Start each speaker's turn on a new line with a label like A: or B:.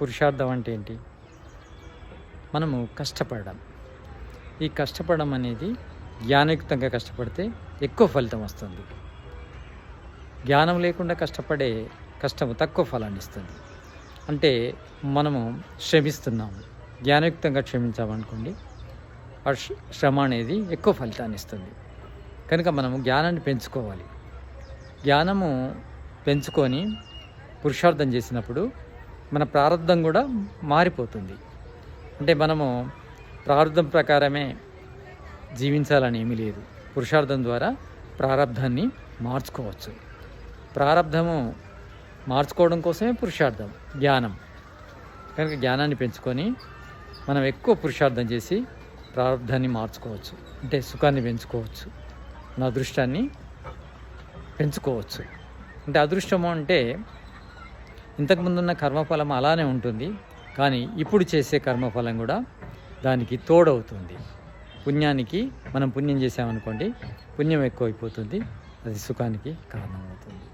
A: పురుషార్థం అంటే ఏంటి? మనము కష్టపడడం. ఈ కష్టపడడం అనేది జ్ఞానయుక్తంగా కష్టపడితే ఎక్కువ ఫలితం వస్తుంది. జ్ఞానం లేకుండా కష్టపడే కష్టము తక్కువ ఫలాన్ని ఇస్తుంది. అంటే మనము శ్రమిస్తున్నాము. జ్ఞానయుక్తంగా క్షమించామనుకోండి ఆ శ్రమ అనేది ఎక్కువ ఫలితాన్ని ఇస్తుంది. కనుక మనము జ్ఞానాన్ని పెంచుకోవాలి. జ్ఞానము పెంచుకొని పురుషార్థం చేసినప్పుడు మన ప్రారంధం కూడా మారిపోతుంది. అంటే మనము ప్రారంధం ప్రకారమే జీవించాలని ఏమీ లేదు. పురుషార్థం ద్వారా ప్రారంధాన్ని మార్చుకోవచ్చు. ప్రారంధము మార్చుకోవడం కోసమే పురుషార్థం జ్ఞానం. కనుక జ్ఞానాన్ని పెంచుకొని మనం ఎక్కువ పురుషార్థం చేసి ప్రారంధాన్ని మార్చుకోవచ్చు. అంటే సుఖాన్ని పెంచుకోవచ్చు. మన అదృష్టాన్ని పెంచుకోవచ్చు. అంటే అదృష్టము అంటే ఇంతకుముందున్న కర్మఫలం అలానే ఉంటుంది కానీ ఇప్పుడు చేసే కర్మఫలం కూడా దానికి తోడవుతుంది. పుణ్యానికి మనం పుణ్యం చేసామనుకోండి పుణ్యం ఎక్కువైపోతుంది అది సుఖానికి కారణమవుతుంది.